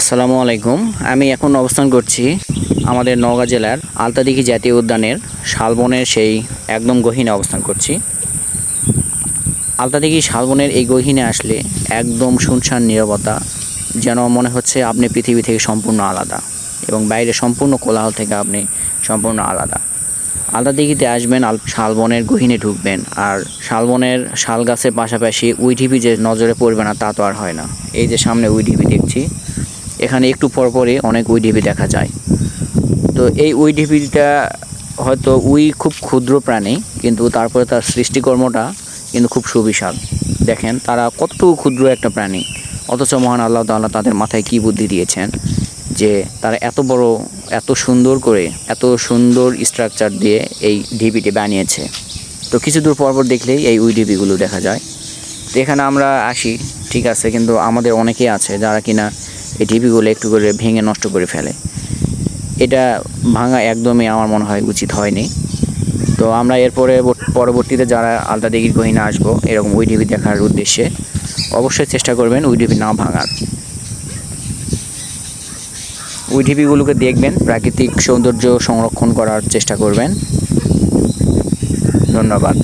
আসসালামু আলাইকুম। আমি এখন অবস্থান করছি আমাদের নওগাঁ জেলার আলতাদিঘি জাতীয় উদ্যানের শালবনের সেই একদম গহীনে অবস্থান করছি। আলতাদিঘি শালবনের এই গহীনে আসলে একদম শুনশান নীরবতা, যেন মনে হচ্ছে আপনি পৃথিবী থেকে সম্পূর্ণ আলাদা এবং বাইরে সম্পূর্ণ কোলাহল থেকে আপনি সম্পূর্ণ আলাদা। আলতাদিঘিতে আসবেন, আল শালবনের গহীনে ঢুকবেন আর শালবনের শাল গাছের পাশাপাশি উইডিপি যে নজরে পড়বে না তা তো আর হয় না। এই যে সামনে উইডিপি দেখছি। এখানে একটু পর পরে অনেক উইডিপি দেখা যায়। তো এই উইডিপিটা হয়তো উই খুব ক্ষুদ্র প্রাণী, কিন্তু তারপরে তার সৃষ্টিকর্মটা কিন্তু খুব সুবিশাল। দেখেন, তারা কতটুকু ক্ষুদ্র একটা প্রাণী, অথচ মহান আল্লাহ তাআলা তাদের মাথায় কী বুদ্ধি দিয়েছেন যে তারা এত বড়, এত সুন্দর করে, এত সুন্দর স্ট্রাকচার দিয়ে এই ঢিপিটি বানিয়েছে। তো কিছু দূর পর পর দেখলেই এই উই ঢিপিগুলো দেখা যায়। তো এখানে আমরা আসি, ঠিক আছে, কিন্তু আমাদের অনেকেই আছে যারা কিনা এই টিভিগুলো একটু করে ভেঙে নষ্ট করে ফেলে। এটা ভাঙা একদমই আমার মনে হয় উচিত হয়নি। তো আমরা এরপরে পরবর্তীতে যারা আলতা দিঘির গহিনে আসব, এরকম ওই টিভি দেখার উদ্দেশ্যে অবশ্যই চেষ্টা করবেন ওই টিভি না ভাঙার। ওই টিভিগুলোকে দেখবেন, প্রাকৃতিক সৌন্দর্য সংরক্ষণ করার চেষ্টা করবেন। ধন্যবাদ।